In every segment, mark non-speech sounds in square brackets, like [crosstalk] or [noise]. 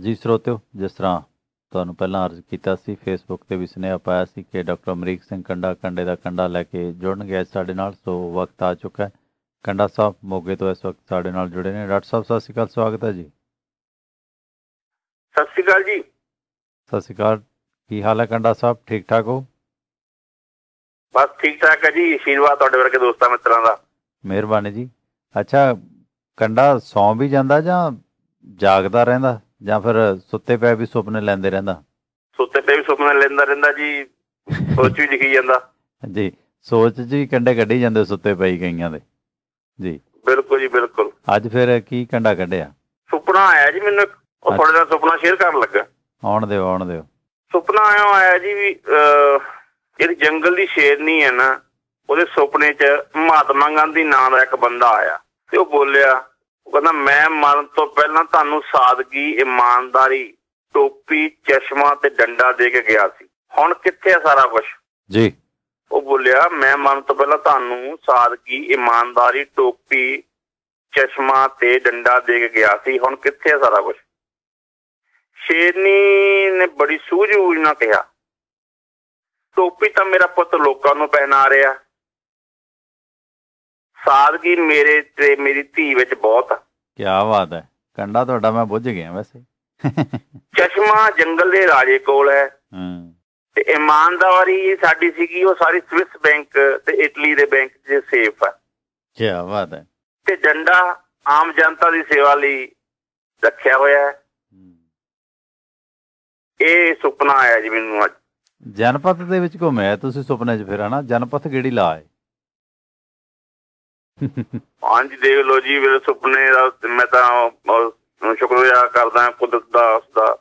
ਜੀ ਸਰੋਤਿਓ ਜਿਸ ਤਰ੍ਹਾਂ ਤੁਹਾਨੂੰ ਪਹਿਲਾਂ ਅਰਜ਼ ਕੀਤਾ ਸੀ ਫੇਸਬੁੱਕ ਤੇ ਵੀ ਸੁਨੇਹਾ ਪਾਇਆ ਸੀ ਕਿ ਡਾਕਟਰ ਅਮਰੀਕ ਸਿੰਘ ਕੰਡਾ ਕੰਡੇ ਦਾ ਕੰਡਾ ਲੈ ਕੇ ਜੁੜਨਗੇ ਅੱਜ ਸਾਡੇ ਨਾਲ ਸੋ ਵਕਤ ਆ ਚੁੱਕਾ ਹੈ। ਕੰਡਾ ਸਾਹਿਬ ਮੋਗੇ ਤੋਂ ਇਸ ਵਕਤ ਸਾਡੇ ਨਾਲ ਜੁੜੇ ਨੇ। ਡਾਕਟਰ ਸਾਹਿਬ ਸਤਿ ਸ਼੍ਰੀ ਅਕਾਲ ਸਵਾਗਤ ਹੈ ਜੀ। ਸਤਿ ਸ਼੍ਰੀ ਅਕਾਲ ਜੀ। ਸਤਿ ਸ਼੍ਰੀ ਅਕਾਲ। ਕੀ ਹਾਲ ਹੈ ਕੰਡਾ ਸਾਹਿਬ? ਠੀਕ ਠਾਕ ਹੋ? ਬਸ ਠੀਕ ਠਾਕ ਹੈ ਜੀ। ਆਸ਼ੀਰਵਾਦ ਤੁਹਾਡੇ ਵਰਗੇ ਦੋਸਤਾਂ ਮਿੱਤਰਾਂ ਦਾ। ਮਿਹਰਬਾਨੀ ਜੀ। ਅੱਛਾ ਕੰਡਾ ਸੌਂ ਵੀ ਜਾਂਦਾ ਜਾਂ ਜਾਗਦਾ ਰਹਿੰਦਾ? ਜਾਂ ਫਿਰ ਸੁੱਤੇ ਪਏ ਵੀ ਸੁਪਨੇ ਲੈਂਦੇ ਰਹਿੰਦਾ? ਸੁੱਤੇ ਪਏ ਵੀ ਸੁਪਨੇ ਲੈਂਦਾ ਰਹਿੰਦਾ ਜੀ ਸੋਚ ਵੀ ਲਿਖੀ ਜਾਂਦਾ। ਜੀ ਸੋਚ ਵੀ ਕੰਡੇ ਕੱਢੀ ਜਾਂਦੇ ਸੁੱਤੇ ਪਈ ਗਈਆਂ ਦੇ। ਜੀ। ਬਿਲਕੁਲ ਜੀ ਬਿਲਕੁਲ। ਅੱਜ ਫਿਰ ਕੀ ਕੰਡਾ ਕੱਢਿਆ? ਸੁਪਨਾ ਆਇਆ ਜੀ ਮੈਨੂੰ ਉਹ। ਤੁਹਾਡੇ ਨਾਲ ਸੁਪਨਾ ਸ਼ੇਅਰ ਕਰਨ ਲੱਗਾ। ਆਉਣ ਦਿਓ ਆਉਣ ਦਿਓ। ਸੁਪਨਾ ਆਇਆ ਆਇਆ ਜੀ ਵੀ ਜਿਹੜੀ ਜੰਗਲ ਦੀ ਸ਼ੇਰਨੀ ਹੈ ਨਾ ਉਹਦੇ ਸੁਪਨੇ 'ਚ ਮਹਾਤਮਾ ਗਾਂਧੀ ਨਾਂ ਦਾ ਇੱਕ ਬੰਦਾ ਆਇਆ। ਤੇ ਉਹ ਬੋਲਿਆ ਉਹ ਕਹਿੰਦਾ ਮੈਂ ਮਰਨ ਤੋਂ ਪਹਿਲਾਂ ਤੁਹਾਨੂੰ ਸਾਦਗੀ ਇਮਾਨਦਾਰੀ ਟੋਪੀ ਚਸ਼ਮਾ ਤੇ ਡੰਡਾ ਦੇ ਕੇ ਗਿਆ ਸੀ। ਹੁਣ ਕਿੱਥੇ ਆ ਸਾਰਾ ਕੁਝ ਜੀ। ਉਹ ਬੋਲਿਆ ਮੈਂ ਮਰਨ ਤੋਂ ਪਹਿਲਾਂ ਤੁਹਾਨੂੰ ਸਾਦਗੀ ਇਮਾਨਦਾਰੀ ਟੋਪੀ ਚਸ਼ਮਾ ਤੇ ਡੰਡਾ ਦੇ ਕੇ ਗਿਆ ਸੀ। ਹੁਣ ਕਿੱਥੇ ਆ ਸਾਰਾ ਕੁਝ ਸ਼ੇਰਨੀ ਨੇ ਬੜੀ ਸੂਝ-ਬੂਝ ਨਾਲ ਕਿਹਾ ਟੋਪੀ ਤਾਂ ਮੇਰਾ ਪੁੱਤ ਲੋਕਾਂ ਨੂੰ ਪਹਿਨਾ ਰਿਹਾ। ਸਾਦਗੀ ਮੇਰੇ ਤੇ ਮੇਰੀ ਧੀ ਵਿੱਚ ਬਹੁਤ ਆ। ਕੀ ਬਾਤ ਹੈ। ਕੰਡਾ ਤੁਹਾਡਾ ਮੈਂ ਬੁੱਝ ਗਿਆ ਵੈਸੇ। ਚਸ਼ਮਾ ਜੰਗਲ ਦੇ ਰਾਜੇ ਕੋਲ ਹੈ। ਹੂੰ। ਤੇ ਇਮਾਨਦਾਰੀ ਸਾਡੀ ਸੀਗੀ ਉਹ ਸਾਰੀ ਸਵਿਸ ਬੈਂਕ ਤੇ ਇਟਲੀ ਦੇ ਬੈਂਕ 'ਚ ਸੇਫ ਹੈ ਕੀ ਬਾਤ ਹੈ। ਤੇ ਡੰਡਾ ਆਮ ਜਨਤਾ ਦੀ ਸੇਵਾ ਲਈ ਰੱਖਿਆ ਹੋਇਆ ਹੈ। ਹੂੰ। ਇਹ ਸੁਪਨਾ ਆਇਆ ਜੀ ਮੈਨੂੰ ਅੱਜ। ਜਨਪਥ ਦੇ ਵਿੱਚ ਘੁੰਮਿਆ ਤੁਸੀਂ ਸੁਪਨੇ 'ਚ ਫਿਰ ਹਨਾ ਜਨਪਥ ਕਿਹੜੀ ਲਾਏ ਹਾਂਜੀ ਦੇਖ ਲਓ ਜੀ ਮੇਰੇ ਸੁਪਨੇ ਦਾ ਮੈਂ ਤਾਂ ਸ਼ੁਕਰੀਆ ਕਰਦਾ ਕੁਦਰਤ ਦਾ ਉਸਦਾ।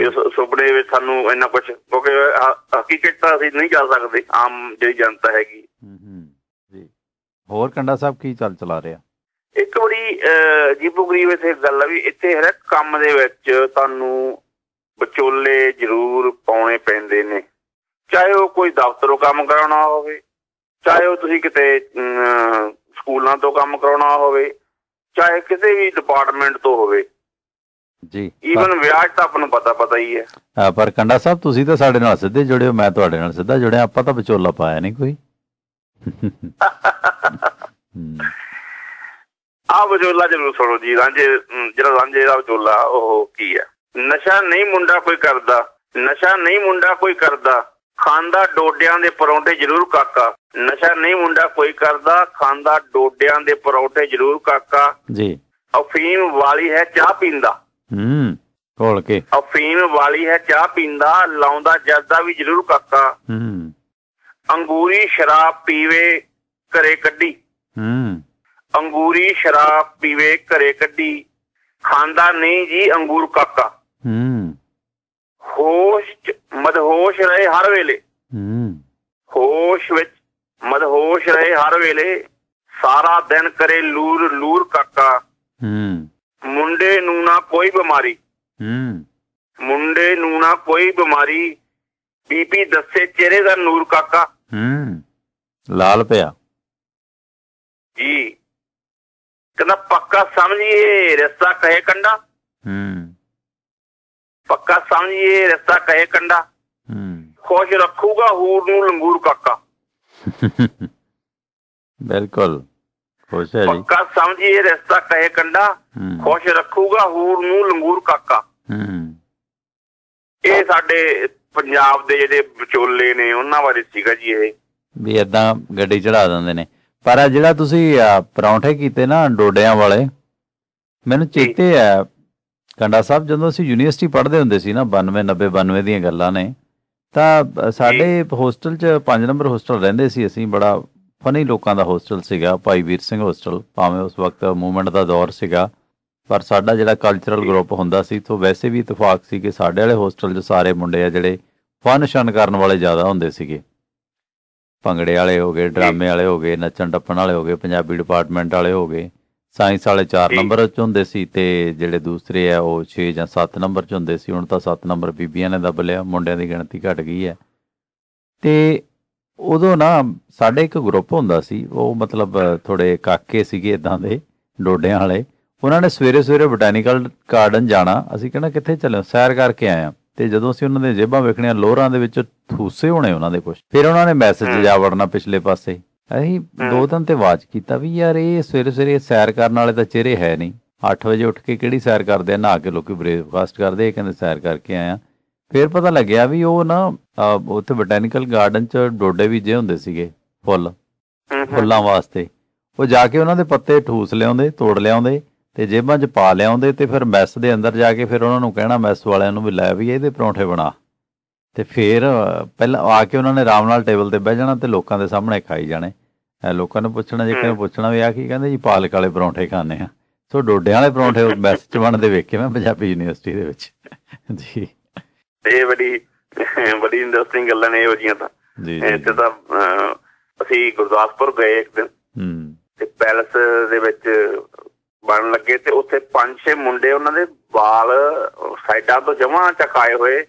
ਇਸ ਸੁਪਨੇ ਵਿੱਚ ਸਾਨੂੰ ਇੰਨਾ ਕੁਝ ਕਿਉਂਕਿ ਹਕੀਕਤ ਤਾਂ ਅਸੀਂ ਨਹੀਂ ਜਾ ਸਕਦੇ ਆਮ ਜਿਹੜੀ ਜਨਤਾ ਹੈਗੀ। ਜੀ। ਹੋਰ ਕੰਡਾ ਸਾਹਿਬ ਕੀ ਚੱਲ ਚਲਾ ਰਿਹਾ? ਇੱਕ ਬੜੀ ਜੀਪੋ ਗਰੀਬ ਇੱਥੇ ਗੱਲ ਆ ਵੀ ਇੱਥੇ ਹਰ ਕੰਮ ਦੇ ਵਿੱਚ ਤੁਹਾਨੂੰ ਵਿਚੋਲੇ ਜ਼ਰੂਰ ਪਾਉਣੇ ਪੈਂਦੇ ਨੇ। ਚਾਹੇ ਉਹ ਕੋਈ ਦਫ਼ਤਰੋਂ ਕੰਮ ਕਰਾਉਣਾ ਹੋਵੇ ਚਾਹੇ ਉਹ ਤੁਸੀਂ ਕਿਤੇ ਸਕੂਲਾਂ ਤੋਂ ਕੰਮ ਕਰਾਉਣਾ ਹੋਵੇ ਚਾਹੇ ਕਿਸੇ ਵੀ ਡਿਪਾਰਟਮੈਂਟ ਤੋਂ ਹੋਵੇ। ਜੀ ਈਵਨ ਵਿਆਹ 'ਚ ਤਾਂ ਆਪਾਂ ਨੂੰ ਪਤਾ ਪਤਾ ਹੀ ਹੈ। ਹਾਂ, ਪਰ ਕੰਡਾ ਸਾਹਿਬ ਤੁਸੀਂ ਤਾਂ ਸਾਡੇ ਨਾਲ ਸਿੱਧੇ ਜੁੜੇ ਹੋ ਮੈਂ ਤੁਹਾਡੇ ਨਾਲ ਸਿੱਧਾ ਜੁੜਿਆ ਆਪਾਂ ਤਾਂ ਵਿਚੋਲਾ ਪਾਇਆ ਨਹੀਂ ਕੋਈ। [laughs] ਆਹ ਵਿਚੋਲਾ ਜ਼ਰੂਰ ਸੁਣੋ ਜੀ ਰਾਂਝੇ ਜਿਹੜਾ ਰਾਂਝੇ ਦਾ ਵਿਚੋਲਾ ਉਹ ਕੀ ਹੈ? ਨਸ਼ਾ ਨਹੀਂ ਮੁੰਡਾ ਕੋਈ ਕਰਦਾ ਨਸ਼ਾ ਨਹੀਂ ਮੁੰਡਾ ਕੋਈ ਕਰਦਾ ਖਾਂਦਾ ਡੋਡਿਆਂ ਦੇ ਪਰੌਂਠੇ ਜ਼ਰੂਰ ਕਾਕਾ। ਨਸ਼ਾ ਨਹੀਂ ਮੁੰਡਾ ਕੋਈ ਕਰਦਾ ਖਾਂਦਾ ਡੋਡਿਆਂ ਦੇ ਪਰੌਂਠੇ ਜ਼ਰੂਰ ਕਾਕਾ। ਜੀ। ਅਫੀਮ ਵਾਲੀ ਹੈ ਚਾਹ ਪੀਂਦਾ। ਹੂੰ ਘੋਲ ਕੇ। ਅਫੀਮ ਵਾਲੀ ਹੈ ਚਾਹ ਪੀਂਦਾ ਲਾਉਂਦਾ ਜਰਦਾ ਵੀ ਜ਼ਰੂਰ ਕਾਕਾ। ਹੂੰ। ਅੰਗੂਰੀ ਸ਼ਰਾਬ ਪੀਵੇ ਘਰੇ ਕੱਢੀ। ਹੂੰ। ਅੰਗੂਰੀ ਸ਼ਰਾਬ ਪੀਵੇ ਘਰੇ ਕੱਢੀ। ਖਾਂਦਾ ਨਹੀਂ ਜੀ ਅੰਗੂਰ ਕਾਕਾ। ਹੂੰ। ਹੋਸ਼ ਚ ਮਦਹੋਸ਼ ਰਹੇ ਹਰ ਵੇਲੇ। ਹੂੰ। ਹੋਸ਼ ਵਿੱਚ ਮਦਹੋਸ਼ ਰਹੇ ਹਰ ਵੇਲੇ। ਸਾਰਾ ਦਿਨ ਕਰੇ ਲੂਰ ਲੂਰ ਕਾਕਾ। ਹੂੰ। ਮੁੰਡੇ ਨੂੰ ਨਾ ਕੋਈ ਬਿਮਾਰੀ। ਹੂੰ। ਮੁੰਡੇ ਨੂੰ ਨਾ ਕੋਈ ਬਿਮਾਰੀ। ਬੀਬੀ ਦੱਸੇ ਚਿਹਰੇ ਦਾ ਨੂਰ ਕਾਕਾ। ਹੂੰ। ਲਾਲ ਪਿਆ। ਜੀ। ਕਹਿੰਦਾ ਪੱਕਾ ਸਮਝੀਏ ਰਸਤਾ ਕਹੇ ਕੰਡਾ? ਹੂੰ। ਪੱਕਾ ਸਮਝੀਏ ਰਸਤਾ ਕਹੇ ਕੰਡਾ। ਹੂੰ। ਖੁਸ਼ ਰੱਖੂਗਾ ਹੂਰ ਨੂੰ ਲੰਗੂਰ ਕਾਕਾ। ਬਿਲਕੁਲ। ਖੁਸ਼ ਹੈ ਜੀ। ਪੱਕਾ ਸਮਝੀਏ ਰਸਤਾ ਕਹੇ ਕੰਡਾ। ਖੁਸ਼ ਰੱਖੂਗਾ ਹੂਰ ਨੂੰ ਲੰਗੂਰ ਕਾਕਾ। ਹੂੰ। ਇਹ ਸਾਡੇ ਪੰਜਾਬ ਦੇ ਜਿਹੜੇ ਵਿਚੋਲੇ ਨੇ ਉਹਨਾਂ ਬਾਰੇ ਸੀਗਾ ਜੀ ਇਹ। ਵੀ ਇਦਾਂ ਗੱਡੀ ਚੜਾ ਦਿੰਦੇ ਨੇ। ਪਰ ਆ ਜਿਹੜਾ ਤੁਸੀਂ ਪਰੌਂਠੇ ਕੀਤੇ ਨਾ ਡੋਡਿਆਂ ਵਾਲੇ ਮੈਨੂੰ ਚੇਤੇ ਆ ਕੰਡਾ ਸਾਹਿਬ ਜਦੋਂ ਅਸੀਂ ਯੂਨੀਵਰਸਿਟੀ ਪੜ੍ਹਦੇ ਹੁੰਦੇ ਸੀ ਨਾ 92 90 92 ਦੀਆਂ ਗੱਲਾਂ ਨੇ ਤਾਂ ਸਾਡੇ ਹੋਸਟਲ 'ਚ 5 ਨੰਬਰ ਹੋਸਟਲ ਰਹਿੰਦੇ ਸੀ। ਅਸੀਂ ਬੜਾ ਫਨੀ ਲੋਕਾਂ ਦਾ ਹੋਸਟਲ ਸੀਗਾ ਭਾਈ ਵੀਰ ਸਿੰਘ ਹੋਸਟਲ ਭਾਵੇਂ ਉਸ ਵਕਤ ਮੂਵਮੈਂਟ ਦਾ ਦੌਰ ਸੀਗਾ ਪਰ ਸਾਡਾ ਜਿਹੜਾ ਕਲਚਰਲ ਗਰੁੱਪ ਹੁੰਦਾ ਸੀ ਤੋਂ ਵੈਸੇ ਵੀ ਇਤਫਾਕ ਸੀ ਕਿ ਸਾਡੇ ਵਾਲੇ ਹੋਸਟਲ 'ਚ ਸਾਰੇ ਮੁੰਡੇ ਆ ਜਿਹੜੇ ਫਨ ਸ਼ਨ ਕਰਨ ਵਾਲੇ ਜ਼ਿਆਦਾ ਹੁੰਦੇ ਸੀਗੇ। ਭੰਗੜੇ ਵਾਲੇ ਹੋ ਗਏ ਡਰਾਮੇ ਵਾਲੇ ਹੋ ਗਏ ਨੱਚਣ ਟੱਪਣ ਵਾਲੇ ਹੋ ਗਏ ਪੰਜਾਬੀ ਡਿਪਾਰਟਮੈਂਟ ਵਾਲੇ ਹੋ ਗਏ। ਸਾਇੰਸ ਵਾਲੇ 4 ਜੀ। ਨੰਬਰ 'ਚ ਹੁੰਦੇ ਸੀ ਤੇ ਜਿਹੜੇ ਦੂਸਰੇ ਆ ਉਹ 6 ਜਾਂ 7 ਨੰਬਰ 'ਚ ਹੁੰਦੇ ਸੀ। ਹੁਣ ਤਾਂ 7 ਨੰਬਰ ਬੀਬੀਆਂ ਨੇ ਦੱਬ ਲਿਆ ਮੁੰਡਿਆਂ ਦੀ ਗਿਣਤੀ ਘਟ ਗਈ ਹੈ। ਤੇ ਉਦੋਂ ਨਾ ਸਾਡੇ ਇੱਕ ਗਰੁੱਪ ਹੁੰਦਾ ਸੀ ਉਹ ਮਤਲਬ ਥੋੜੇ ਕਾਕੇ ਸੀਗੇ ਇਦਾਂ ਦੇ ਡੋਡਿਆਂ ਵਾਲੇ। ਉਹਨਾਂ ਨੇ ਸਵੇਰੇ ਸਵੇਰੇ ਬੋਟੈਨੀਕਲ ਗਾਰਡਨ ਜਾਣਾ। ਅਸੀਂ ਕਹਿੰਦਾ ਕਿੱਥੇ ਚੱਲੇ? ਸੈਰ ਕਰਕੇ ਆਏ ਆ ਤੇ ਜਦੋਂ ਅਸੀਂ ਉਹਨਾਂ ਦੇ ਜੇਬਾਂ ਵੇਖਣੀਆਂ ਲੋਹਰਾਂ ਦੇ ਵਿੱਚ ਥੂਸੇ ਹੋਣੇ ਉਹਨਾਂ ਦੇ ਕੁਝ ਫਿਰ ਉਹਨਾਂ ਨੇ ਮੈਸੇਜ ਜਾ ਵੜਨਾ ਪਿਛਲੇ ਪਾਸੇ। ਅਸੀਂ ਦੋ ਦਿਨ ਤੇ ਆਵਾਜ਼ ਕੀਤਾ ਵੀ ਯਾਰ ਇਹ ਸਵੇਰੇ ਸਵੇਰੇ ਸੈਰ ਕਰਨ ਵਾਲੇ ਤਾਂ ਚਿਹਰੇ ਹੈ ਨਹੀਂ। 8 ਵਜੇ ਉੱਠ ਕੇ ਕਿਹੜੀ ਸੈਰ ਕਰਦੇ ਆ? ਨਹਾ ਕੇ ਲੋਕੀ ਬ੍ਰੇਕਫਾਸਟ ਕਰਦੇ ਇਹ ਕਹਿੰਦੇ ਸੈਰ ਕਰਕੇ ਆਏ ਆ। ਫਿਰ ਪਤਾ ਲੱਗਿਆ ਵੀ ਉਹ ਨਾ ਉੱਥੇ ਬੋਟੈਨੀਕਲ ਗਾਰਡਨ 'ਚ ਡੋਡੇ ਬੀਜੇ ਹੁੰਦੇ ਸੀਗੇ ਫੁੱਲ। ਫੁੱਲਾਂ ਵਾਸਤੇ। ਉਹ ਜਾ ਕੇ ਉਹਨਾਂ ਦੇ ਪੱਤੇ ਠੂਸ ਲਿਆਉਂਦੇ ਤੋੜ ਲਿਆਉਂਦੇ ਤੇ ਜੇਬਾਂ 'ਚ ਪਾ ਲਿਆਉਂਦੇ ਤੇ ਫਿਰ ਮੈਸ ਦੇ ਅੰਦਰ ਜਾ ਕੇ ਫਿਰ ਉਹਨਾਂ ਨੂੰ ਕਹਿਣਾ ਮੈਸ ਵਾਲਿਆਂ ਨੂੰ ਵੀ ਲੈ ਵੀ ਇਹਦੇ ਪਰੌਂਠੇ ਬਣਾ। ਤੇ ਫਿਰ ਪਹਿਲਾਂ ਆ ਕੇ ਉਹਨਾਂ ਨੇ ਆਰਾਮ ਨਾਲ ਟੇਬਲ ਤੇ ਬਹਿ ਜਾਣਾ ਤੇ ਲੋਕਾਂ ਦੇ ਸਾਹਮਣੇ ਖਾਈ ਜਾਣੇ। ਲੋਕਾਂ ਨੂੰ ਪੁੱਛਣਾ ਜੇ ਕਿਹਨੇ ਪੁੱਛਣਾ ਵੀ ਆ ਕੀ ਕਹਿੰਦੇ ਜੀ ਪਾਲਕ ਵਾਲੇ ਪਰੌਂਠੇ ਖਾਣੇ ਆ। ਸੋ ਡੋਡਿਆਂ ਵਾਲੇ ਪਰੌਂਠੇ ਮੈਸ 'ਚ ਬਣਦੇ ਵੇਖੇ ਮੈਂ ਪੰਜਾਬੀ ਯੂਨੀਵਰਸਿਟੀ ਦੇ ਵਿੱਚ। ਜੀ। ਇਹ ਬੜੀ ਬੜੀ ਇੰਟਰਸਟਿੰਗ ਗੱਲਾਂ ਨੇ ਇਹੋ ਜੀਆਂ ਤਾਂ। ਜੀ ਜੀ ਇੱਥੇ ਤਾਂ ਅਹ, ਅਸੀਂ ਗੁਰਦਾਸਪੁਰ ਗਏ ਇੱਕ ਦਿਨ। ਹੂੰ। ਤੇ ਪੈਲਸ ਦੇ ਵਿੱਚ ਬਣ ਲੱਗੇ ਤੇ ਉੱਥੇ ਪੰਜ ਛੇ ਮੁੰਡੇ ਉਹਨਾਂ ਦੇ ਵਾਲ ਸਾਈਡਾਂ ਤੋਂ ਜਮਾਂ ਚਕਾਏ ਹੋਏ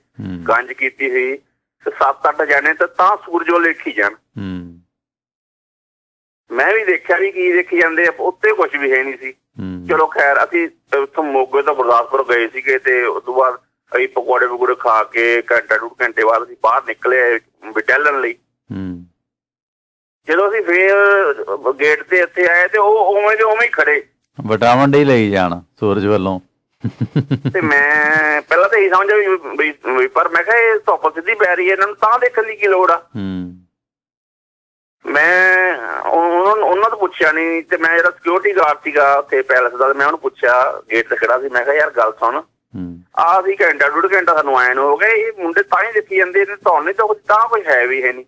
ਗੰਜ ਕੀਤੀ ਹੋਈ। ਤੇ ਸੱਤ ਅੱਠ ਜਾਣੇ ਤਾਂ ਤਾਂ ਸੂਰਜ ਵੱਲ ਦੇਖੀ ਜਾਣ। ਹੂੰ। ਦੇਖਿਆ ਵੀ ਕੀ ਦੇਖੀ ਜਾਂਦੇ ਆ ਉੱਤੇ ਕੁਝ ਵੀ ਹੈ ਨਹੀਂ ਸੀ। ਚਲੋ ਖੈਰ ਅਸੀਂ ਉੱਥੋਂ ਮੋਗੇ ਤੋਂ ਗੁਰਦਾਸਪੁਰ ਗਏ ਸੀਗੇ ਤੇ ਉਸ ਤੋਂ ਬਾਅਦ ਅਸੀਂ ਪਕੌੜੇ ਪਕੌੜੇ ਖਾ ਕੇ ਘੰਟਾ ਡੂਢ ਘੰਟੇ ਬਾਅਦ ਅਸੀਂ ਬਾਹਰ ਨਿਕਲੇ ਵਿਟੈਲਨ ਲਈ। ਜਦੋਂ ਅਸੀਂ ਫੇਰ ਗੇਟ ਤੇ ਇੱਥੇ ਆਏ ਤੇ ਉਹ ਉਵੇਂ ਦੇ ਉਵੇਂ ਹੀ ਖੜੇ। ਵਿਟਾਮਿਨ ਡੀ ਲਈ ਜਾਣ ਸੂਰਜ ਵੱਲੋਂ। ਤੇ ਮੈਂ ਪਹਿਲਾਂ ਤਾਂ ਇਹ ਸਮਝਿਆ ਵੀ- ਪਰ ਮੈਂ ਕਿਹਾ ਇਹ ਧੁੱਪ ਸਿੱਧੀ ਪੈ ਰਹੀ ਹੈ ਇਹਨਾਂ ਨੂੰ ਤਾਂ ਦੇਖਣ ਦੀ ਕੀ ਲੋੜ ਆ। ਹੂੰ। ਮੈਂ ਉਹਨਾਂ ਨੂੰ ਉਹਨਾਂ ਤੋਂ ਪੁੱਛਿਆ ਨਹੀਂ ਤੇ ਮੈਂ ਜਿਹੜਾ ਸਿਕਿਉਰਿਟੀ ਗਾਰਡ ਸੀਗਾ ਉੱਥੇ ਪੈਲਸ ਦਾ ਮੈਂ ਉਹਨੂੰ ਪੁੱਛਿਆ ਗੇਟ ਤੇ ਖੜਾ ਸੀ ਮੈਂ ਕਿਹਾ ਯਾਰ ਗੱਲ ਸੁਣ। ਆਹ ਸੀ ਘੰਟਾ ਡੂਢ ਘੰਟਾ ਸਾਨੂੰ ਆਏ ਨੂੰ ਹੋ ਗਿਆ ਇਹ ਮੁੰਡੇ ਤਾਂ ਹੀ ਦੇਖੀ ਜਾਂਦੇ ਨੇ ਤੁਹਾਨੂੰ ਨਹੀਂ ਤਾਂ ਕੁਝ ਤਾਂ ਕੁਝ ਹੈ ਵੀ ਹੈ ਨਹੀਂ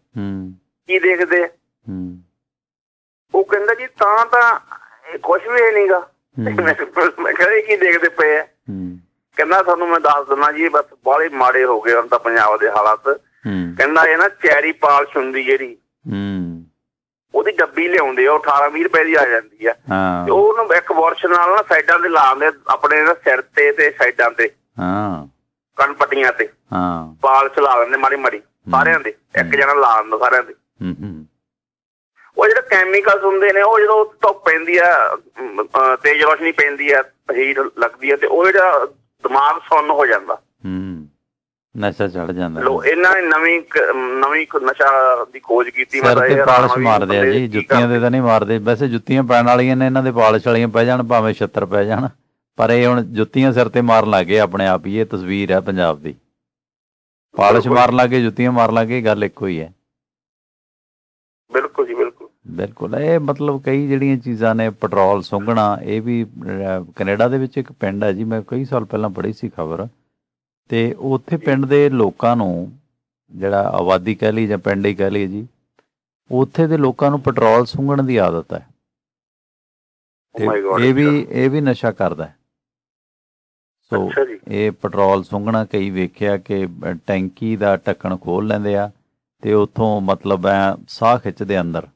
ਕੀ ਦੇਖਦੇ? ਉਹ ਕਹਿੰਦਾ ਜੀ ਤਾਂ ਤਾਂ ਕੁਝ ਵੀ ਨਹੀਂਗਾ। ਮੈਂ ਮੈਂ ਕਿਹਾ ਇਹ ਕੀ ਦੇਖਦੇ ਪਏ ਆ? ਹੂੰ। ਕਹਿੰਦਾ ਤੁਹਾਨੂੰ ਮੈਂ ਦੱਸ ਦਿੰਦਾ ਜੀ ਬਸ ਬਾਹਲੇ ਮਾੜੇ ਹੋ ਗਏ ਹੁਣ ਤਾਂ ਪੰਜਾਬ ਦੇ ਹਾਲਾਤ। ਕਹਿੰਦਾ ਇਹ ਨਾ ਚੈਰੀ ਪਾਲਸ਼ ਹੁੰਦੀ ਜਿਹੜੀ। ਡੱਬੀ ਲਿਆਉਂਦੇ ਆ ਉਹ 18 20 ਰੁਪਏ ਦੀ ਆ ਜਾਂਦੀ ਆ। ਤੇ ਉਹਨੂੰ ਇੱਕ ਵਾਰਸ਼ ਨਾਲ ਨਾ ਸਾਈਡਾਂ ਤੇ ਲਾਉਂਦੇ ਆਪਣੇ ਨਾ ਸਿਰ ਤੇ ਤੇ ਸਾਈਡਾਂ ਤੇ ਹਾਂ। ਕੰਨ ਪੱਟੀਆਂ ਤੇ। ਹਾਂ। ਪਾਲਸ਼ ਲਾ ਲੈਂਦੇ ਮਾੜੀ ਮਾੜੀ ਸਾਰਿਆਂ ਦੇ ਇੱਕ ਜਣਾ ਲਾ ਦਿੰਦਾ ਸਾਰਿਆਂ ਦੇ। ਹੂੰ ਹੂੰ। ਉਹ ਜਿਹੜੇ ਕੈਮੀਕਲਸ ਹੁੰਦੇ ਨੇ ਉਹ ਜਦੋਂ ਧੁੱਪ ਪੈਂਦੀ ਆ ਤੇਜ਼ ਰੋਸ਼ਨੀ ਪੈਂਦੀ ਆ ਹੀਟ ਲੱਗਦੀ ਆ ਤੇ ਉਹ ਜਿਹੜਾ ਦਿਮਾਗ ਸੁੰਨ ਹੋ ਜਾਂਦਾ। ਹੂੰ। ਨਸ਼ਾ ਚੜ ਜਾਂਦਾ ਲੋ ਇਹਨਾਂ ਨੇ ਨਵੀਂ ਨਵੀਂ ਨਸ਼ਾ ਦੀ ਖੋਜ ਕੀਤੀ ਸਿਰ ਤਾਂ ਇਹ ਪਾਲਿਸ਼ ਮਾਰਦੇ ਆ ਜੀ ਜੁੱਤੀਆਂ ਦੇ ਤਾਂ ਨਹੀਂ ਮਾਰਦੇ ਵੈਸੇ ਜੁੱਤੀਆਂ ਪੈਣ ਵਾਲੀਆਂ ਨੇ ਇਹਨਾਂ ਦੇ ਪਾਲਿਸ਼ ਵਾਲੀਆਂ ਪੈ ਜਾਣ ਭਾਵੇਂ 76 ਪੈ ਜਾਣ। ਪਰ ਇਹ ਹੁਣ ਜੁੱਤੀਆਂ ਸਿਰ ਤੇ ਮਾਰਨ ਲੱਗੇ ਆਪਣੇ ਆਪ ਹੀ ਇਹ ਤਸਵੀਰ ਹੈ ਪੰਜਾਬ ਦੀ। ਪਾਲਿਸ਼। ਮਾਰਨ ਲੱਗੇ ਜੁੱਤੀਆਂ ਮਾਰਨ ਲੱਗੇ ਗੱਲ ਇੱਕੋ ਹੀ ਹੈ। ਬਿਲਕੁਲ ਜੀ ਬਿਲਕੁਲ। ਬਿਲਕੁਲ ਇਹ ਮਤਲਬ ਕਈ ਜਿਹੜੀਆਂ ਚੀਜ਼ਾਂ ਨੇ ਪੈਟਰੋਲ ਸੁੰਘਣਾ ਇਹ ਵੀ ਕੈਨੇਡਾ ਦੇ ਵਿੱਚ ਇੱਕ ਪਿੰਡ ਹੈ ਜੀ ਮੈਂ ਕਈ ਸਾਲ ਪਹਿਲਾਂ ਪੜ੍ਹੀ ਸੀ ਖਬਰ। ਤੇ ਉੱਥੇ ਪਿੰਡ ਦੇ ਲੋਕਾਂ ਨੂੰ ਜਿਹੜਾ ਆਬਾਦੀ ਕਹਿ ਲਈ ਜਾਂ ਪਿੰਡ ਹੀ ਕਹਿ ਲਈ ਜੀ ਉੱਥੇ ਦੇ ਲੋਕਾਂ ਨੂੰ ਪੈਟਰੋਲ ਸੁੰਘਣ ਦੀ ਆਦਤ ਹੈ। Oh ਇਹ ਵੀ ਇਹ ਵੀ ਨਸ਼ਾ ਕਰਦਾ ਹੈ। ਸੋ ਇਹ ਪੈਟਰੋਲ ਸੁੰਘਣਾ ਕਈ ਵੇਖਿਆ ਕਿ ਟੈਂਕੀ ਦਾ ਢੱਕਣ ਖੋਲ ਲੈਂਦੇ ਆ ਤੇ ਉੱਥੋਂ ਮਤਲਬ ਐ ਸਾਹ ਖਿੱਚਦੇ ਅੰਦਰ।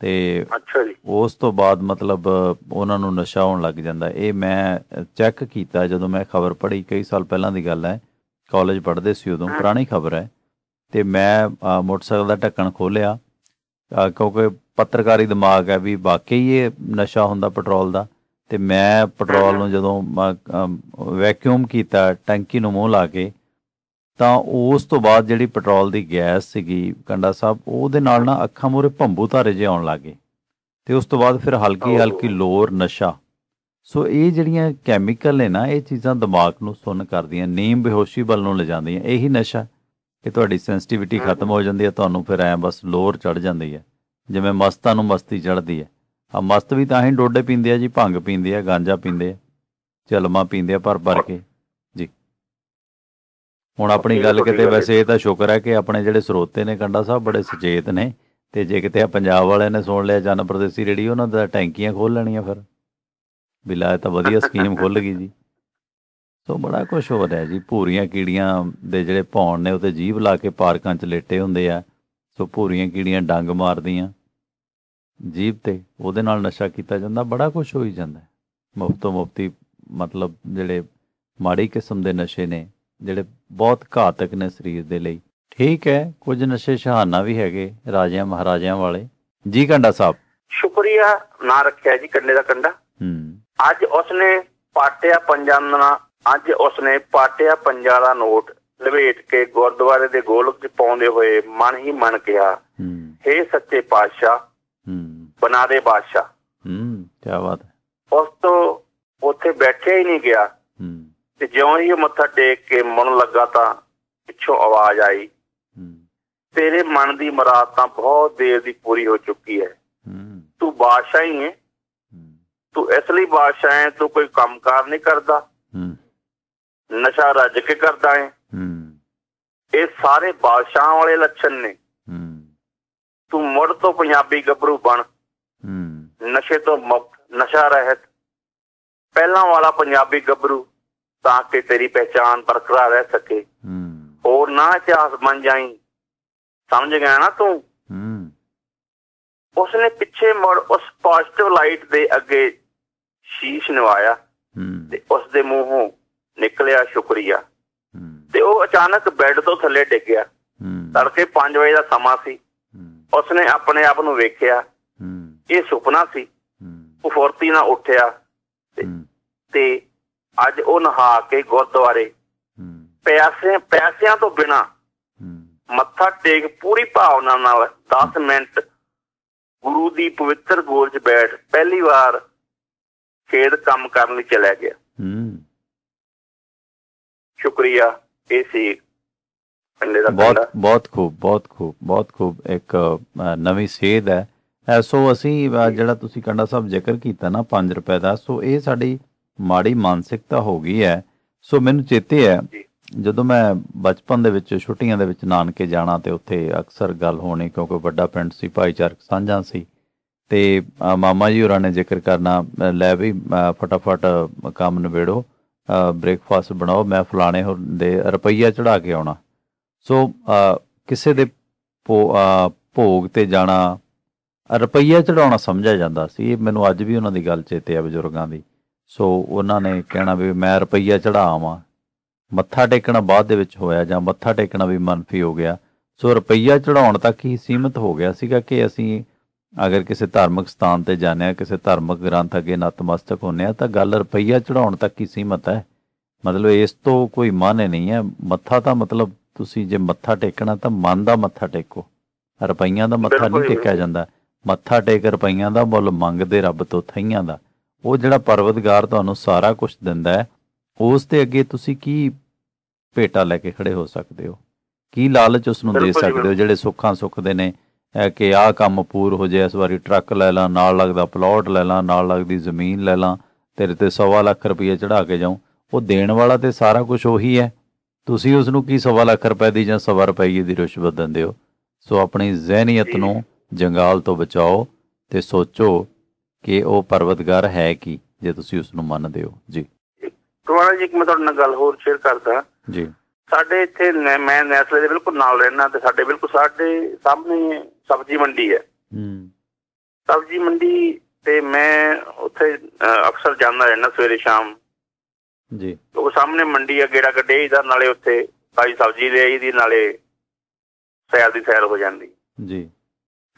ਤੇ ਅੱਛਾ ਜੀ। ਉਸ ਤੋਂ ਬਾਅਦ ਮਤਲਬ ਉਹਨਾਂ ਨੂੰ ਨਸ਼ਾ ਹੋਣ ਲੱਗ ਜਾਂਦਾ। ਇਹ ਮੈਂ ਚੈੱਕ ਕੀਤਾ ਜਦੋਂ ਮੈਂ ਖਬਰ ਪੜ੍ਹੀ ਕਈ ਸਾਲ ਪਹਿਲਾਂ ਦੀ ਗੱਲ ਹੈ। ਕਾਲਜ ਪੜ੍ਹਦੇ ਸੀ ਉਦੋਂ। ਪੁਰਾਣੀ ਖਬਰ ਹੈ। ਤੇ ਮੈਂ ਮੋਟਰਸਾਈਕਲ ਦਾ ਢੱਕਣ ਖੋਲਿਆ ਕਿਉਂਕਿ ਪੱਤਰਕਾਰੀ ਦਿਮਾਗ ਹੈ ਵੀ ਵਾਕਈ ਇਹ ਨਸ਼ਾ ਹੁੰਦਾ ਪੈਟਰੋਲ ਦਾ। ਤੇ ਮੈਂ ਪੈਟਰੋਲ ਨੂੰ ਜਦੋਂ ਵੈਕਿਊਮ ਕੀਤਾ ਟੈਂਕੀ ਨੂੰ ਮੂੰਹ ਲਾ ਕੇ ਤਾਂ ਉਸ ਤੋਂ ਬਾਅਦ ਜਿਹੜੀ ਪੈਟਰੋਲ ਦੀ ਗੈਸ ਸੀਗੀ ਕੰਡਾ ਸਾਹਿਬ ਉਹਦੇ ਨਾਲ ਨਾ ਅੱਖਾਂ ਮੂਰੇ ਭੰਬੂ ਧਾਰੇ ਜਿਹੇ ਆਉਣ ਲੱਗੇ ਤੇ ਉਸ ਤੋਂ ਬਾਅਦ ਫਿਰ ਹਲਕੀ। ਹਲਕੀ ਲੋਰ ਨਸ਼ਾ। ਸੋ ਇਹ ਜਿਹੜੀਆਂ ਕੈਮੀਕਲ ਨੇ ਨਾ ਇਹ ਚੀਜ਼ਾਂ ਦਿਮਾਗ ਨੂੰ ਸੁੰਨ ਕਰਦੀਆਂ ਨੀਂਦ ਬੇਹੋਸ਼ੀ ਵੱਲ ਨੂੰ ਲਿਜਾਂਦੀਆਂ। ਇਹੀ ਨਸ਼ਾ ਕਿ ਤੁਹਾਡੀ ਸੈਂਸਿਟੀਵਿਟੀ ਖਤਮ ਹੋ ਜਾਂਦੀ ਹੈ ਤੁਹਾਨੂੰ ਫਿਰ ਐ ਬਸ ਲੋਰ ਚੜ ਜਾਂਦੀ ਹੈ। ਜਿਵੇਂ ਮਸਤਾਂ ਨੂੰ ਮਸਤੀ ਚੜਦੀ ਹੈ। ਆ ਮਸਤ ਵੀ ਤਾਂ ਹੀ ਡੋਡੇ ਪੀਂਦੇ ਆ ਜੀ ਭੰਗ ਪੀਂਦੇ ਆ ਗਾਂਜਾ ਪੀਂਦੇ ਆ ਚਲਮਾ ਪੀਂਦੇ ਆ ਪਰ ਭਰ ਕੇ। ਜੀ ਹੁਣ ਆਪਣੀ ਗੱਲ ਕਿਤੇ ਵੈਸੇ ਇਹ ਤਾਂ ਸ਼ੁਕਰ ਹੈ ਕਿ ਆਪਣੇ ਜਿਹੜੇ ਸਰੋਤੇ ਨੇ ਕੰਡਾ ਸਾਹਿਬ ਬੜੇ ਸੁਚੇਤ ਨੇ ਤੇ ਜੇ ਕਿਤੇ ਆ ਪੰਜਾਬ ਵਾਲਿਆਂ ਨੇ ਸੁਣ ਲਿਆ ਜਨ ਪ੍ਰਦੇਸੀ ਰੇਡੀਓ ਉਹਨਾਂ ਦਾ ਟੈਂਕੀਆਂ ਖੋਲ ਲੈਣੀਆਂ ਫਿਰ। ਬਿਲਾ ਤਾਂ ਵਧੀਆ ਸਕੀਮ ਖੁੱਲ ਗਈ ਜੀ। ਸੋ ਬੜਾ ਕੁਝ ਹੋ ਰਿਹਾ ਜੀ ਭੂਰੀਆਂ ਕੀੜੀਆਂ ਦੇ ਜਿਹੜੇ ਭੌਣ ਨੇ ਉਹ ਤੇ ਜੀਭ ਲਾ ਕੇ ਪਾਰਕਾਂ 'ਚ ਲੇਟੇ ਹੁੰਦੇ ਆ। ਸੋ ਭੂਰੀਆਂ ਕੀੜੀਆਂ ਡੰਗ ਮਾਰਦੀਆਂ। ਜੀਭ ਤੇ ਉਹਦੇ ਨਾਲ ਨਸ਼ਾ ਕੀਤਾ ਜਾਂਦਾ ਬੜਾ ਕੁਝ ਹੋਈ ਜਾਂਦਾ। ਮੁਫਤੋ ਮੁਫਤੀ ਮਤਲਬ ਜਿਹੜੇ ਮਾੜੀ ਕਿਸਮ ਦੇ ਨਸ਼ੇ ਨੇ ਜਿਹੜੇ ਬਹੁਤ ਘਾਤਕ ਨੇ ਸਰੀਰ ਦੇ ਲਈ। ਠੀਕ ਹੈ ਕੁਝ ਨਸ਼ੇ ਸ਼ਹਾਨਾ ਵੀ ਹੈਗੇ ਰਾਜਿਆਂ ਮਹਾਰਾਜਿਆਂ ਵਾਲੇ। ਜੀ ਕੰਡਾ ਸਾਹਿਬ। ਸ਼ੁਕਰੀਆ ਨਾਂ ਰੱਖਿਆ ਜੀ ਕੰਡੇ ਦਾ ਕੰਡਾ। ਹੂੰ। ਅੱਜ ਉਸਨੇ ਪਾਟਿਆ ਪੰਜਾਂ ਦਾ ਅੱਜ ਉਸਨੇ ਪਾਟਿਆ ਪੰਜਾਂ ਦਾ ਨੋਟ ਲਵੇਟ ਕੇ ਗੁਰਦੁਆਰੇ ਦੇ ਗੋਲਕ 'ਚ ਪਾਉਂਦੇ ਹੋਏ ਮਨ ਹੀ ਮਨ ਕਿਹਾ ਹੂੰ। ਹੇ ਸੱਚੇ ਪਾਤਸ਼ਾਹ ਹੂੰ। ਬਣਾ ਦੇ ਬਾਦਸ਼ਾਹ। ਹੂੰ ਕੀ ਬਾਤ ਹੈ। ਉਸ ਤੋਂ ਉੱਥੇ ਬੈਠਿਆ ਹੀ ਨਹੀਂ ਗਿਆ। ਹੂੰ। ਤੇ ਜਿਉਂ ਹੀ ਉਹ ਮੱਥਾ ਟੇਕ ਕੇ ਮੁੜਨ ਲੱਗਾ ਤਾਂ ਪਿੱਛੋਂ ਆਵਾਜ਼ ਆਈ। ਤੇਰੇ ਮਨ ਦੀ ਮੁਰਾਦ ਤਾਂ ਬਹੁਤ ਦੇਰ ਦੀ ਪੂਰੀ ਹੋ ਚੁੱਕੀ ਹੈ। ਤੂੰ ਬਾਦਸ਼ਾਹ ਹੀ। ਹੈ। ਤੂੰ ਇਸ ਲਈ ਬਾਦਸ਼ਾਹ ਹੈ ਤੂੰ ਕੋਈ ਕੰਮਕਾਰ ਨਹੀਂ ਕਰਦਾ। ਨਸ਼ਾ ਰੱਜ ਕੇ ਕਰਦਾ ਹੈ। ਇਹ ਸਾਰੇ ਬਾਦਸ਼ਾਹਾਂ ਵਾਲੇ ਲੱਛਣ ਨੇ। ਤੂੰ ਮੁੜ ਤੋਂ ਪੰਜਾਬੀ ਗੱਭਰੂ ਬਣ। ਨਸ਼ੇ ਤੋਂ ਮੁਕਤ ਨਸ਼ਾ ਰਹਿਤ। ਪਹਿਲਾਂ ਵਾਲਾ ਪੰਜਾਬੀ ਗੱਭਰੂ ਤਾਂ ਕਿ ਤੇਰੀ ਪਹਿਚਾਨ ਬਰਕਰਾਰ ਰਹਿ ਸਕੇ। ਹੋਰ ਨਾ ਇਤਿਹਾਸ ਬਣ ਜਾਈ। ਸਮਝ ਗਿਆ ਨਾ ਤੂੰ? ਉਸਨੇ ਪਿੱਛੇ ਮੁੜ ਉਸ ਪੋਜ਼ਿਟਿਵ ਲਾਈਟ ਦੇ ਅੱਗੇ ਸ਼ੀਸ਼ ਨਵਾਇਆ ਤੇ ਉਸ ਦੇ ਮੂੰਹੋਂ ਨਿਕਲਿਆ ਸ਼ੁਕਰੀਆ। ਤੇ ਉਹ ਅਚਾਨਕ ਬੈੱਡ ਤੋਂ ਥੱਲੇ ਡਿੱਗ ਗਿਆ ਹੂੰ। ਤੜਕੇ 5 ਵਜੇ ਦਾ ਸਮਾਂ ਸੀ। ਉਸਨੇ ਆਪਣੇ ਆਪ ਨੂੰ ਵੇਖਿਆ। ਇਹ ਸੁਪਨਾ ਸੀ। ਉਹ ਫੁਰਤੀ ਨਾਲ ਉੱਠਿਆ। ਤੇ ਅੱਜ ਉਹ ਨਹਾ ਕੇ ਗੁਰਦੁਆਰੇ ਹੂੰ। ਪਿਆਸੇ ਪੈਸਿਆਂ ਤੋਂ ਬਿਨਾ ਮੱਥਾ ਟੇਕ ਪੂਰੀ ਭਾਵਨਾ ਨਾਲ 10 ਮਿੰਟ ਗੁਰੂ ਦੀ ਪਵਿੱਤਰ ਗੋਲ 'ਚ ਬੈਠ ਪਹਿਲੀ ਵਾਰ ਖੇਡ ਕੰਮ ਕਰਨ ਲਈ ਚਲਾ ਗਿਆ। ਸ਼ੁਕਰੀਆ ਇਹ ਸੀ ਬਹੁਤ ਬਹੁਤ ਖੂਬ ਬਹੁਤ ਖੂਬ ਬਹੁਤ ਖੂਬ ਇੱਕ ਨਵੀਂ ਸੇਧ ਹੈ। ਸੋ ਅਸੀਂ ਜਿਹੜਾ ਤੁਸੀਂ ਕੰਡਾ ਸਾਹਿਬ ਜ਼ਿਕਰ ਕੀਤਾ ਨਾ 5 ਰੁਪਏ ਦਾ ਸੋ ਇਹ ਸਾਡੀ ਮਾੜੀ ਮਾਨਸਿਕਤਾ ਹੋ ਗਈ ਹੈ ਸੋ ਮੈਨੂੰ ਚੇਤੇ ਹੈ। ਜਦੋਂ ਮੈਂ ਬਚਪਨ ਦੇ ਵਿੱਚ ਛੁੱਟੀਆਂ ਦੇ ਵਿੱਚ ਨਾਨਕੇ ਜਾਣਾ ਤੇ ਉੱਥੇ ਅਕਸਰ ਗੱਲ ਹੋਣੀ ਕਿਉਂਕਿ ਵੱਡਾ ਪਿੰਡ ਸੀ ਭਾਈਚਾਰਕ ਸਾਂਝਾਂ ਸੀ ਤੇ ਮਾਮਾ ਜੀ ਹੋਰਾਂ ਨੇ ਜ਼ਿਕਰ ਕਰਨਾ ਲੈ ਵੀ ਫਟਾਫਟ ਕੰਮ ਨਿਬੇੜੋ ਬ੍ਰੇਕਫਾਸਟ ਬਣਾਓ ਮੈਂ ਫਲਾਣੇ ਹੋਰ ਦੇ ਰੁਪਈਆ ਚੜਾ ਕੇ ਆਉਣਾ ਸੋ ਕਿਸੇ ਦੇ ਭੋਗ ਤੇ ਜਾਣਾ ਰੁਪਈਆ ਚੜਾਉਣਾ ਸਮਝਿਆ ਜਾਂਦਾ ਸੀ ਇਹ ਮੈਨੂੰ ਅੱਜ ਵੀ ਉਹਨਾਂ ਦੀ ਗੱਲ ਚੇਤੇ ਆ ਬਜ਼ੁਰਗਾਂ ਦੀ ਸੋ ਉਹਨਾਂ ਨੇ ਕਹਿਣਾ ਵੀ ਮੈਂ ਰੁਪਈਆ ਚੜਾਵਾਂ ਮੱਥਾ ਟੇਕਣਾ ਬਾਅਦ ਦੇ ਵਿੱਚ ਹੋਇਆ ਜਾਂ ਮੱਥਾ ਟੇਕਣਾ ਵੀ ਮਨਫੀ ਹੋ ਗਿਆ। ਸੋ ਰੁਪਈਆ ਚੜਾਉਣ ਤੱਕ ਹੀ ਸੀਮਿਤ ਹੋ ਗਿਆ ਸੀਗਾ ਕਿ ਅਸੀਂ ਅਗਰ ਕਿਸੇ ਧਾਰਮਿਕ ਸਥਾਨ ਤੇ ਹਾਂ ਕਿਸੇ ਧਾਰਮਿਕ ਗ੍ਰੰਥ ਅੱਗੇ ਨਤਮਸਤਕ ਹੁੰਦੇ ਆ ਤਾਂ ਗੱਲ ਰੁਪਈਆ ਚੜਾਉਣ ਤੱਕ ਹੀ ਸੀਮਿਤ ਹੈ। ਮਤਲਬ ਇਸ ਤੋਂ ਕੋਈ ਮਾਨੇ ਨਹੀਂ ਹੈ। ਮੱਥਾ ਤਾਂ ਮਤਲਬ ਤੁਸੀਂ ਜੇ ਮੱਥਾ ਟੇਕਣਾ ਤਾਂ ਮਨ ਦਾ ਮੱਥਾ ਟੇਕੋ। ਰੁਪਈਆਂ ਦਾ ਮੱਥਾ ਨਹੀਂ। ਟੇਕਿਆ ਜਾਂਦਾ। ਮੱਥਾ ਟੇਕ ਰੁਪਈਆਂ ਦਾ ਮੁੱਲ ਮੰਗਦੇ ਰੱਬ ਤੋਂ ਥਈਆਂ ਦਾ। ਉਹ ਜਿਹੜਾ ਪਰਵਤਗਾਰ ਤੁਹਾਨੂੰ ਸਾਰਾ ਕੁਝ ਦਿੰਦਾ ਹੈ ਉਸ ਤੇ ਅੱਗੇ ਤੁਸੀਂ ਕੀ ਭੇਟਾ ਲੈ ਕੇ ਖੜੇ ਹੋ ਸਕਦੇ ਹੋ? ਕੀ ਲਾਲਚ ਉਸ ਨੂੰ ਦੇ ਸਕਦੇ ਹੋ ਜਿਹੜੇ ਸੁੱਖਾਂ ਸੁੱਖਦੇ ਨੇ? ਇਹ ਕਿ ਆਹ ਕੰਮ ਪੂਰ ਹੋ ਜਾਏ ਇਸ ਵਾਰੀ ਟਰੱਕ ਲੈ ਲਾਂ ਨਾਲ ਲੱਗਦਾ ਪਲਾਟ ਲੈ ਲਾਂ ਨਾਲ ਲੱਗਦੀ ਜ਼ਮੀਨ ਲੈ ਲਾਂ ਤੇਰੇ ਤੇ ਸਵਾ ਲੱਖ ਰੁਪਏ ਚੜਾ ਕੇ ਜਾਉਂ ਉਹ ਦੇਣ ਵਾਲਾ ਤੇ ਸਾਰਾ ਕੁਝ ਉਹੀ ਹੈ। ਤੁਸੀਂ ਉਸ ਨੂੰ ਕੀ ਸਵਾ ਲੱਖ ਰੁਪਏ ਦੀ ਜਾਂ ਸਵਾ ਰੁਪਏ ਦੀ ਰਿਸ਼ਵਤ ਦਿੰਦੇ ਹੋ? ਸੋ ਆਪਣੀ ਜ਼ਿਹਨੀਅਤ। ਨੂੰ ਜੰਗਾਲ ਤੋਂ ਬਚਾਓ ਤੇ ਸੋਚੋ ਕਿ ਉਹ ਪਰਵਤਗਾਰ ਹੈ ਕੀ ਜੇ ਤੁਸੀਂ ਉਸ ਨੂੰ ਮੰਨਦੇ ਹੋ। ਜੀ। ਜੀ ਇੱਕ ਮੈਂ ਤੁਹਾਡੇ ਨਾਲ ਗੱਲ ਹੋਰ ਸ਼ੇਅਰ ਕਰਦਾ। ਜੀ। ਸਾਡੇ ਇੱਥੇ ਮੈਂ ਨੈਸਲੇ ਦੇ ਬਿਲਕੁਲ ਨਾਲ ਰਹਿਣਾ ਤੇ ਸਾਡੇ ਬਿਲਕੁਲ ਸਾਡੇ ਸਾਹਮਣੇ ਸਬਜ਼ੀ ਮੰਡੀ ਹੈ। ਹੂੰ। ਸਬਜ਼ੀ ਮੰਡੀ ਤੇ ਮੈਂ ਉੱਥੇ ਅਕਸਰ ਜਾਂਦਾ ਰਹਿਣਾ ਸਵੇਰੇ ਸ਼ਾਮ। ਜੀ। ਉਹ ਸਾਹਮਣੇ ਮੰਡੀ ਆ ਗੇੜਾ ਕੱਢੇ ਇਹਦਾ ਨਾਲੇ ਉੱਥੇ ਤਾਜੀ ਸਬਜ਼ੀ ਲੈ ਆਈ ਦੀ ਨਾਲੇ ਸੈਰ ਦੀ ਸੈਰ ਹੋ ਜਾਂਦੀ। ਜੀ।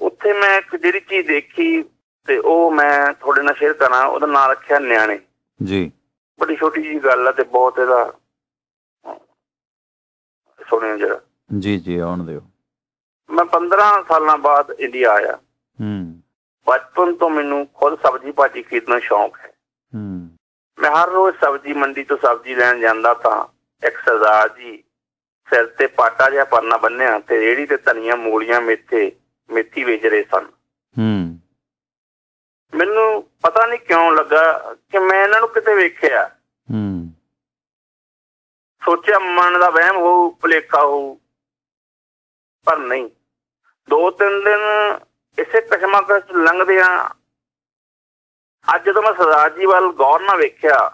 ਉੱਥੇ ਮੈਂ ਇੱਕ ਜਿਹੜੀ ਚੀਜ਼ ਦੇਖੀ ਤੇ ਉਹ ਮੈਂ ਤੁਹਾਡੇ ਨਾਲ ਸ਼ੇਅਰ ਕਰਾਂ ਉਹਦਾ ਨਾਮ ਰੱਖਿਆ ਨਿਆਣੇ। ਜੀ। ਬੜੀ ਛੋਟੀ ਜੀ ਗੱਲ ਆ ਤੇ ਬਹੁਤ ਇਹਦਾ ਸੁਣਿਓ ਜਰਾ। ਜੀ ਜੀ ਆਉਣ ਦਿਓ। ਮੈਂ 15 ਸਾਲਾਂ ਬਾਅਦ ਇੰਡੀਆ ਆਇਆ। ਹੂੰ। ਬਚਪਨ ਤੋਂ ਮੈਨੂੰ ਖੁਦ ਸਬਜ਼ੀ ਭਾਜੀ ਖਰੀਦਣ ਸ਼ੌਂਕ ਹੈ। ਹੂੰ। ਮੈਂ ਹਰ ਰੋਜ਼ ਸਬਜ਼ੀ ਮੰਡੀ ਤੋਂ ਸਬਜ਼ੀ ਲੈਣ ਜਾਂਦਾ ਤਾਂ ਇੱਕ ਸਰਦਾਰ ਜੀ ਸਿਰ ਤੇ ਪਾਟਾ ਜਿਹਾ ਪਰਨਾ ਬੰਨਿਆ ਤੇ ਰੇੜੀ ਤੇ ਧਨੀਆ ਮੂਲੀਆਂ ਮੇਥੇ ਮੇਥੀ ਵੇਚ ਰਹੇ ਸਨ। ਹੂੰ। ਮੈਨੂੰ ਪਤਾ ਨਹੀਂ ਕਿਉਂ ਲੱਗਾ ਕਿ ਮੈਂ ਇਹਨਾਂ ਨੂੰ ਕਿਤੇ ਵੇਖਿਆ। ਹੂੰ। ਸੋਚਿਆ ਮਨ ਦਾ ਵਹਿਮ ਹੋਊ ਭੁਲੇਖਾ ਹੋਊ ਪਰ ਨਹੀਂ। ਦੋ ਤਿੰਨ ਦਿਨ ਇਸੇ ਕਸ਼ਮਕਸ਼ ਲੰਘਦੇ ਆ। ਅੱਜ ਜਦੋਂ ਮੈਂ ਸਰਦਾਰ ਜੀ ਵੱਲ ਗੌਰ ਨਾਲ ਵੇਖਿਆ।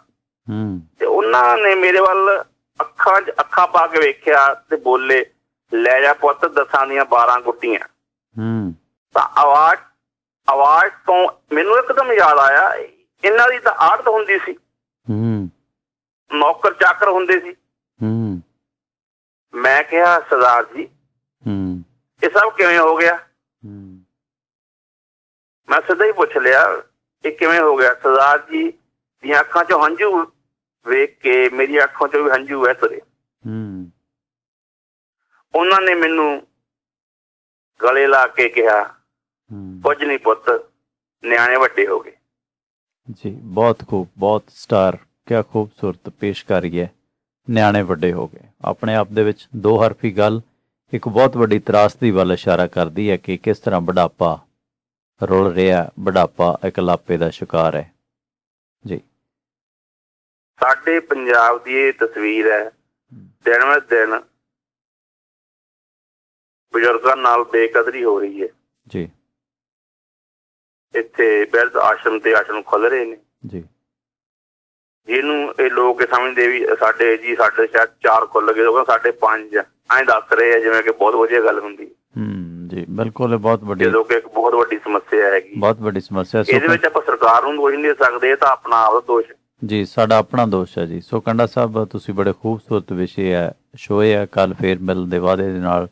ਹੂੰ। ਤੇ ਉਹਨਾਂ ਨੇ ਮੇਰੇ ਵੱਲ ਅੱਖਾਂ 'ਚ ਅੱਖਾਂ ਪਾ ਕੇ ਵੇਖਿਆ ਤੇ ਬੋਲੇ ਲੈ ਜਾ ਪੁੱਤ ਦਸਾਂ ਦੀਆਂ 12 ਗੁੱਟੀਆਂ। ਹੂੰ। ਤਾਂ ਆਵਾਜ਼ ਆਵਾਜ਼ ਤੋਂ ਮੈਨੂੰ ਇੱਕਦਮ ਯਾਦ ਆਇਆ ਇਹਨਾਂ ਦੀ ਤਾਂ ਆੜਤ ਹੁੰਦੀ ਸੀ। ਹੂੰ। ਨੌਕਰ ਚਾਕਰ ਹੁੰਦੇ ਸੀ। ਹੂੰ। ਮੈਂ ਕਿਹਾ ਸਰਦਾਰ ਜੀ ਹੂੰ। ਇਹ ਸਭ ਕਿਵੇਂ ਹੋ ਗਿਆ? ਹੂੰ। ਮੈਂ ਸਿੱਧਾ ਹੀ ਪੁੱਛ ਲਿਆ ਇਹ ਕਿਵੇਂ ਹੋ ਗਿਆ? ਸਰਦਾਰ ਜੀ ਦੀਆਂ ਅੱਖਾਂ 'ਚੋਂ ਹੰਝੂ ਵੇਖ ਕੇ ਮੇਰੀ ਅੱਖਾਂ 'ਚੋਂ ਵੀ ਹੰਝੂ ਵਹਿ ਤੁਰੇ। ਹੂੰ। ਉਹਨਾਂ ਨੇ ਮੈਨੂੰ ਗਲੇ ਲਾ ਕੇ ਕਿਹਾ ਕੁਝ ਨਹੀਂ ਪੁੱਤ ਨਿਆਣੇ ਵੱਡੇ ਹੋ ਗਏ। ਜੀ ਬਹੁਤ ਖੂਬ ਬਹੁਤ ਸਟਾਰ ਕਿਆ ਖੂਬਸੂਰਤ ਪੇਸ਼ ਕਰੀ ਹੈ। ਨਿਆਣੇ ਵੱਡੇ ਹੋ ਗਏ। ਆਪਣੇ ਆਪ ਦੇ ਵਿੱਚ ਦੋ ਹਰਫੀ ਗੱਲ ਇੱਕ ਬਹੁਤ ਵੱਡੀ ਤਰਾਸਦੀ ਵੱਲ ਇਸ਼ਾਰਾ ਕਰਦੀ ਹੈ ਕਿ ਕਿਸ ਤਰ੍ਹਾਂ ਬੁਢਾਪਾ ਰੁਲ ਰਿਹਾ ਬੁਢਾਪਾ ਇਕਲਾਪੇ ਦਾ ਸ਼ਿਕਾਰ ਹੈ। ਜੀ। ਸਾਡੇ ਪੰਜਾਬ ਦੀ ਇਹ ਤਸਵੀਰ ਹੈ ਦਿਨ ਵਿੱਚ ਦਿਨ ਬਜ਼ੁਰਗਾਂ ਨਾਲ ਬੇਕਦਰੀ ਹੋ ਰਹੀ ਹੈ। ਜੀ। ਇੱਥੇ ਬਿਰਧ ਆਸ਼ਰਮ ਤੇ ਆਸ਼ਰਮ ਖੁੱਲ ਰਹੇ ਨੇ। ਜੀ। ਜਿਹਨੂੰ ਇਹ ਲੋਕ ਸਮਝਦੇ ਵੀ ਸਾਡੇ ਜੀ ਸਾਡੇ ਸ਼ਾਇਦ ਚਾਰ ਖੁੱਲ ਗਏ ਉਹ ਸਾਡੇ ਪੰਜ ਐਂ ਦੱਸ ਰਹੇ ਆ ਜਿਵੇਂ ਕਿ ਬਹੁਤ ਵਧੀਆ ਗੱਲ ਹੁੰਦੀ। ਹੂੰ ਜੀ ਬਿਲਕੁਲ ਇਹ ਬਹੁਤ ਵੱਡੀ ਜਦੋਂ ਕਿ ਇੱਕ ਬਹੁਤ ਵੱਡੀ ਸਮੱਸਿਆ ਹੈਗੀ। ਬਹੁਤ ਵੱਡੀ ਸਮੱਸਿਆ ਸੋ ਇਹਦੇ ਵਿੱਚ ਆਪਾਂ ਸਰਕਾਰ ਨੂੰ ਦੋਸ਼ ਨਹੀਂ ਦੇ ਸਕਦੇ ਇਹ ਤਾਂ ਆਪਣਾ ਆਪ ਦੋਸ਼। ਜੀ ਸਾਡਾ ਆਪਣਾ ਦੋਸ਼ ਹੈ ਜੀ। ਸੋ ਕੰਡਾ ਸਾਹਿਬ ਤੁਸੀਂ ਬੜੇ ਖੂਬਸੂਰਤ ਵਿਸ਼ੇ ਹੈ ਸ਼ੋਏ ਹੈ ਕੱਲ ਫੇਰ ਮਿਲਣ ਦੇ ਵਾਅਦੇ ਦੇ ਨਾਲ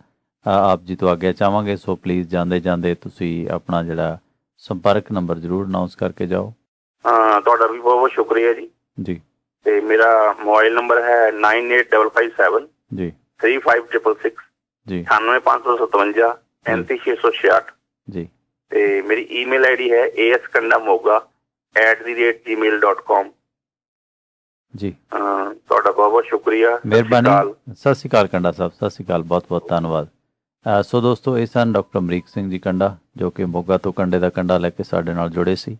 ਆਪ ਜੀ ਤੋਂ ਆਗਿਆ ਚਾਹਾਂਗੇ। ਸੋ ਪਲੀਜ਼ ਜਾਂਦੇ ਜਾਂਦੇ ਤੁਸੀਂ ਆਪਣਾ ਜਿਹੜਾ ਸੰਪਰਕ ਨੰਬਰ ਜ਼ਰੂਰ ਅਨਾਉਂਸ ਕਰਕੇ ਜਾਓ ਹਾਂ ਤੁਹਾਡਾ ਵੀ ਬਹੁਤ ਬਹੁਤ ਸ਼ੁਕਰੀਆ ਜੀ। ਜੀ ਤੇ ਮੇਰਾ ਮੋਬਾਈਲ ਨੰਬਰ ਹੈ 98557 ਜੀ 35666 ਜੀ 98557 39666 ਜੀ ਤੇ ਮੇਰੀ ਈਮੇਲ ਆਈਡੀ ਹੈ askandamoga@gmail.com ਜੀ ਤੁਹਾਡਾ ਬਹੁਤ ਬਹੁਤ ਸ਼ੁਕਰੀਆ। ਸਤਿ ਸ਼੍ਰੀ ਮਿਹਰਬਾਨੀ ਅਕਾਲ। ਸਤਿ ਸ਼੍ਰੀ ਅਕਾਲ ਕੰਡਾ ਸਾਹਿਬ ਸਤਿ ਸ਼੍ਰੀ ਅਕਾਲ ਬਹੁਤ ਬਹੁਤ ਧੰਨਵਾਦ। ਅ, ਸੋ ਦੋਸਤੋ, ਇਹ ਸਨ ਡਾਕਟਰ ਅਮਰੀਕ ਸਿੰਘ ਜੀ ਕੰਡਾ, ਜੋ ਕਿ ਮੋਗਾ ਤੋਂ ਕੰਡੇ ਦਾ ਕੰਡਾ ਲੈ ਕੇ ਸਾਡੇ ਨਾਲ ਜੁੜੇ ਸੀ।